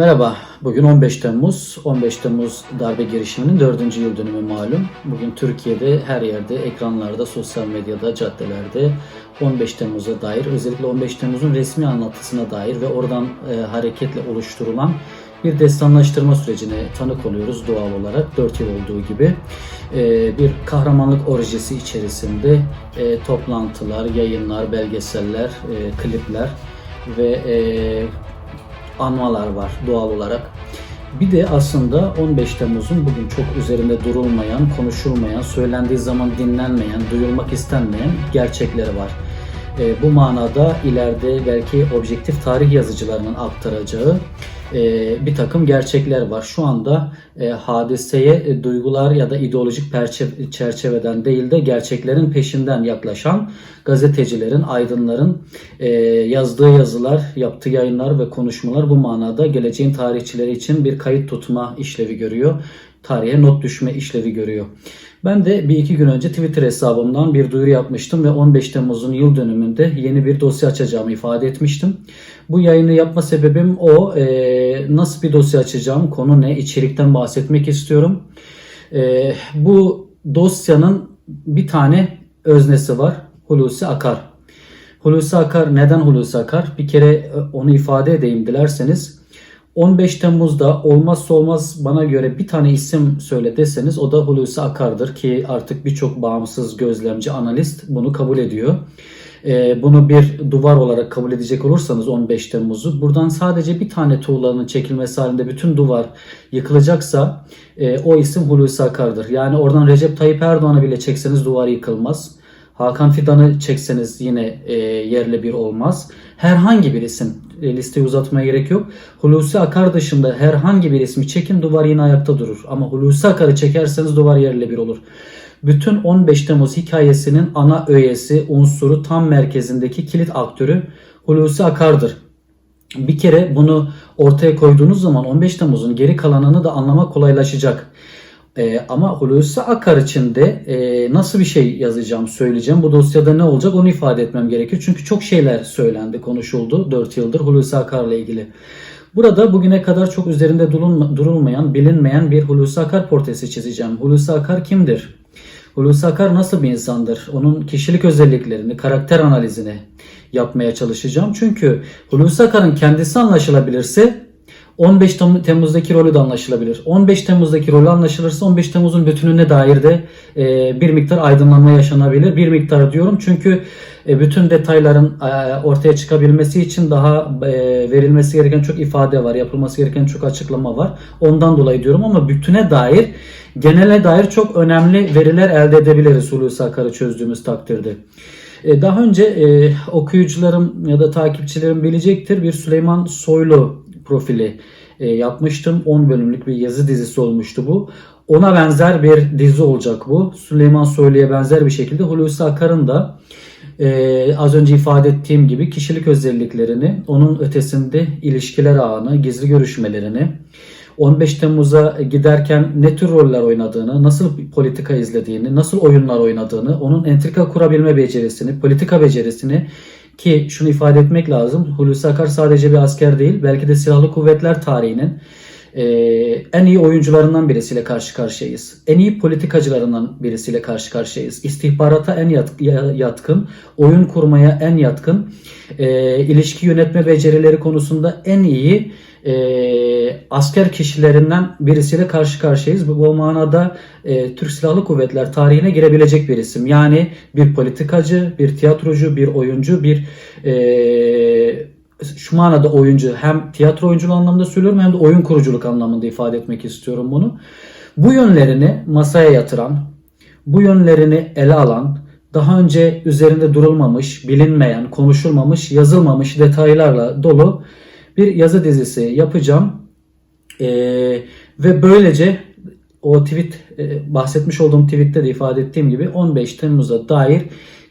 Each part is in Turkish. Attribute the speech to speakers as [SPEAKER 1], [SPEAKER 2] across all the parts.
[SPEAKER 1] Merhaba, bugün 15 Temmuz. 15 Temmuz darbe girişiminin 4. yıl dönümü malum. Bugün Türkiye'de her yerde, ekranlarda, sosyal medyada, caddelerde 15 Temmuz'a dair, özellikle 15 Temmuz'un resmi anlatısına dair ve oradan e, hareketle oluşturulan bir destanlaştırma sürecine tanık oluyoruz doğal olarak 4 yıl olduğu gibi. E, bir kahramanlık orijesi içerisinde e, toplantılar, yayınlar, belgeseller, e, klipler ve e, anmalar var doğal olarak. Bir de aslında 15 Temmuz'un bugün çok üzerinde durulmayan, konuşulmayan, söylendiği zaman dinlenmeyen, duyulmak istenmeyen gerçekleri var. E, bu manada ileride belki objektif tarih yazıcılarının aktaracağı e, bir takım gerçekler var. Şu anda e, hadiseye e, duygular ya da ideolojik perçe- çerçeveden değil de gerçeklerin peşinden yaklaşan gazetecilerin, aydınların e, yazdığı yazılar, yaptığı yayınlar ve konuşmalar bu manada geleceğin tarihçileri için bir kayıt tutma işlevi görüyor. Tarihe not düşme işlevi görüyor. Ben de bir iki gün önce Twitter hesabımdan bir duyuru yapmıştım ve 15 Temmuz'un yıl dönümünde yeni bir dosya açacağımı ifade etmiştim. Bu yayını yapma sebebim o. Ee, nasıl bir dosya açacağım, konu ne, içerikten bahsetmek istiyorum. Ee, bu dosyanın bir tane öznesi var. Hulusi Akar. Hulusi Akar neden Hulusi Akar? Bir kere e, onu ifade edeyim dilerseniz. 15 Temmuz'da olmazsa olmaz bana göre bir tane isim söyle deseniz o da Hulusi Akar'dır ki artık birçok bağımsız gözlemci, analist bunu kabul ediyor. Ee, bunu bir duvar olarak kabul edecek olursanız 15 Temmuz'u buradan sadece bir tane tuğlanın çekilmesi halinde bütün duvar yıkılacaksa e, o isim Hulusi Akar'dır. Yani oradan Recep Tayyip Erdoğan'ı bile çekseniz duvar yıkılmaz. Hakan Fidan'ı çekseniz yine e, yerle bir olmaz. Herhangi bir isim listeyi uzatmaya gerek yok. Hulusi Akar dışında herhangi bir ismi çekin duvar yine ayakta durur. Ama Hulusi Akar'ı çekerseniz duvar yerle bir olur. Bütün 15 Temmuz hikayesinin ana öğesi, unsuru, tam merkezindeki kilit aktörü Hulusi Akar'dır. Bir kere bunu ortaya koyduğunuz zaman 15 Temmuz'un geri kalanını da anlamak kolaylaşacak. Ee, ama Hulusi Akar için de e, nasıl bir şey yazacağım, söyleyeceğim. Bu dosyada ne olacak onu ifade etmem gerekiyor. Çünkü çok şeyler söylendi, konuşuldu 4 yıldır Hulusi Akar'la ilgili. Burada bugüne kadar çok üzerinde durulma- durulmayan, bilinmeyen bir Hulusi Akar portresi çizeceğim. Hulusi Akar kimdir? Hulusi Akar nasıl bir insandır? Onun kişilik özelliklerini, karakter analizini yapmaya çalışacağım. Çünkü Hulusi Akar'ın kendisi anlaşılabilirse 15 Tem- Temmuz'daki rolü de anlaşılabilir. 15 Temmuz'daki rolü anlaşılırsa 15 Temmuz'un bütününe dair de e, bir miktar aydınlanma yaşanabilir. Bir miktar diyorum çünkü e, bütün detayların e, ortaya çıkabilmesi için daha e, verilmesi gereken çok ifade var. Yapılması gereken çok açıklama var. Ondan dolayı diyorum ama bütüne dair genele dair çok önemli veriler elde edebiliriz Hulusi Akar'ı çözdüğümüz takdirde. E, Daha önce e, okuyucularım ya da takipçilerim bilecektir bir Süleyman Soylu profili e, yapmıştım. 10 bölümlük bir yazı dizisi olmuştu bu. Ona benzer bir dizi olacak bu. Süleyman Soylu'ya benzer bir şekilde Hulusi Akar'ın da e, az önce ifade ettiğim gibi kişilik özelliklerini, onun ötesinde ilişkiler ağını, gizli görüşmelerini, 15 Temmuz'a giderken ne tür roller oynadığını, nasıl politika izlediğini, nasıl oyunlar oynadığını, onun entrika kurabilme becerisini, politika becerisini ki şunu ifade etmek lazım. Hulusi Akar sadece bir asker değil, belki de silahlı kuvvetler tarihinin e, en iyi oyuncularından birisiyle karşı karşıyayız. En iyi politikacılarından birisiyle karşı karşıyayız. İstihbarata en yat- ya- yatkın, oyun kurmaya en yatkın, e, ilişki yönetme becerileri konusunda en iyi e, asker kişilerinden birisiyle karşı karşıyayız. Bu, bu manada e, Türk Silahlı Kuvvetler tarihine girebilecek bir isim. Yani bir politikacı, bir tiyatrocu, bir oyuncu, bir e, şu manada oyuncu hem tiyatro oyunculuğu anlamında söylüyorum hem de oyun kuruculuk anlamında ifade etmek istiyorum bunu. Bu yönlerini masaya yatıran, bu yönlerini ele alan, daha önce üzerinde durulmamış, bilinmeyen, konuşulmamış, yazılmamış detaylarla dolu bir yazı dizisi yapacağım. Ee, ve böylece o tweet e, bahsetmiş olduğum tweette de ifade ettiğim gibi 15 Temmuz'a dair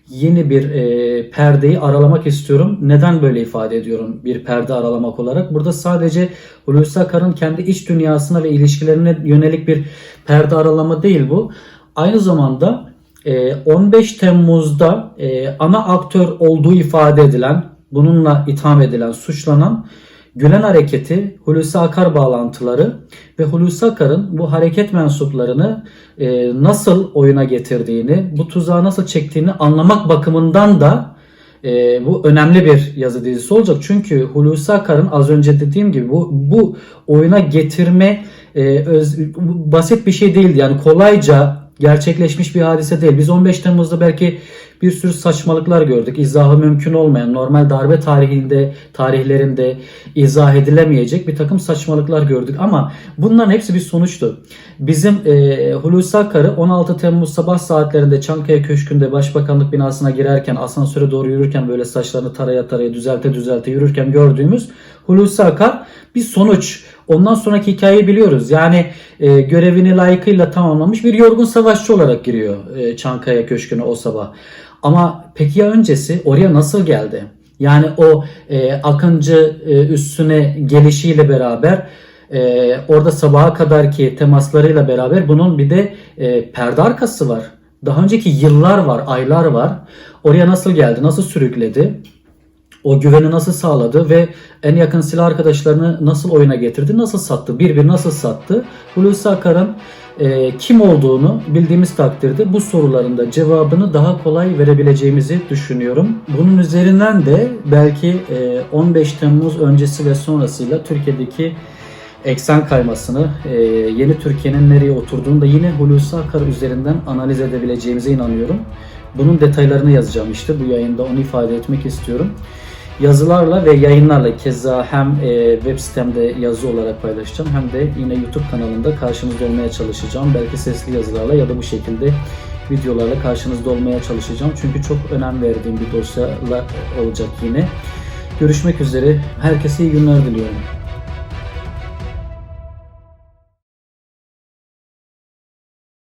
[SPEAKER 1] yeni bir e, perdeyi aralamak istiyorum. Neden böyle ifade ediyorum bir perde aralamak olarak? Burada sadece Hulusi Akar'ın kendi iç dünyasına ve ilişkilerine yönelik bir perde aralama değil bu. Aynı zamanda e, 15 Temmuz'da e, ana aktör olduğu ifade edilen, bununla itham edilen, suçlanan Gülen hareketi, Hulusi Akar bağlantıları ve Hulusi Akar'ın bu hareket mensuplarını e, nasıl oyuna getirdiğini, bu tuzağa nasıl çektiğini anlamak bakımından da e, bu önemli bir yazı dizisi olacak. Çünkü Hulusi Akar'ın az önce dediğim gibi bu, bu oyuna getirme e, öz- basit bir şey değildi. Yani kolayca gerçekleşmiş bir hadise değil. Biz 15 Temmuz'da belki bir sürü saçmalıklar gördük. İzahı mümkün olmayan, normal darbe tarihinde, tarihlerinde izah edilemeyecek bir takım saçmalıklar gördük. Ama bunların hepsi bir sonuçtu. Bizim e, Hulusi Akar'ı 16 Temmuz sabah saatlerinde Çankaya Köşkü'nde Başbakanlık binasına girerken, asansöre doğru yürürken böyle saçlarını taraya taraya düzelte düzelte yürürken gördüğümüz Hulusi Akar bir sonuç. Ondan sonraki hikayeyi biliyoruz. Yani e, görevini layıkıyla tamamlamış bir yorgun savaşçı olarak giriyor e, Çankaya Köşkü'ne o sabah. Ama peki ya öncesi oraya nasıl geldi? Yani o e, Akıncı e, üstüne gelişiyle beraber e, orada sabaha kadarki temaslarıyla beraber bunun bir de e, perde arkası var. Daha önceki yıllar var, aylar var. Oraya nasıl geldi, nasıl sürükledi? O güveni nasıl sağladı ve en yakın silah arkadaşlarını nasıl oyuna getirdi, nasıl sattı, bir bir nasıl sattı? Hulusi Akar'ın e, kim olduğunu bildiğimiz takdirde bu soruların da cevabını daha kolay verebileceğimizi düşünüyorum. Bunun üzerinden de belki e, 15 Temmuz öncesi ve sonrasıyla Türkiye'deki eksen kaymasını, e, yeni Türkiye'nin nereye oturduğunu da yine Hulusi Akar üzerinden analiz edebileceğimize inanıyorum. Bunun detaylarını yazacağım işte bu yayında onu ifade etmek istiyorum. Yazılarla ve yayınlarla keza hem e, web sitemde yazı olarak paylaşacağım hem de yine YouTube kanalında karşınızda olmaya çalışacağım. Belki sesli yazılarla ya da bu şekilde videolarla karşınızda olmaya çalışacağım. Çünkü çok önem verdiğim bir dosyayla olacak yine. Görüşmek üzere. Herkese iyi günler diliyorum.